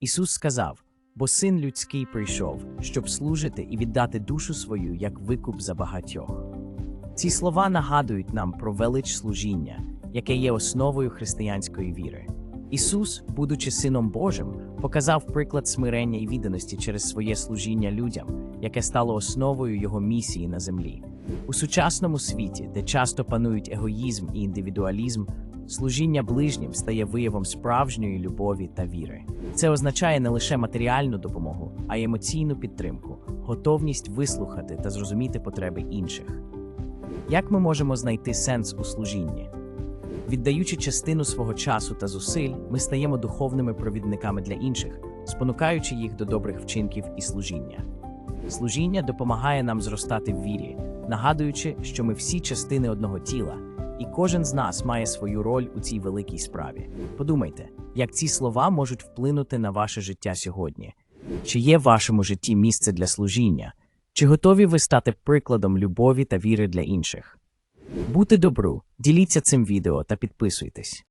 Ісус сказав: бо син людський прийшов, щоб служити і віддати душу свою як викуп за багатьох. Ці слова нагадують нам про велич служіння, яке є основою християнської віри. Ісус, будучи Сином Божим, показав приклад смирення і відданості через своє служіння людям, яке стало основою його місії на землі. У сучасному світі, де часто панують егоїзм і індивідуалізм, служіння ближнім стає виявом справжньої любові та віри. Це означає не лише матеріальну допомогу, а й емоційну підтримку, готовність вислухати та зрозуміти потреби інших. Як ми можемо знайти сенс у служінні? Віддаючи частину свого часу та зусиль, ми стаємо духовними провідниками для інших, спонукаючи їх до добрих вчинків і служіння. Служіння допомагає нам зростати в вірі, нагадуючи, що ми всі частини одного тіла, і кожен з нас має свою роль у цій великій справі. Подумайте, як ці слова можуть вплинути на ваше життя сьогодні. Чи є в вашому житті місце для служіння? Чи готові ви стати прикладом любові та віри для інших? Бути добру, діліться цим відео та підписуйтесь.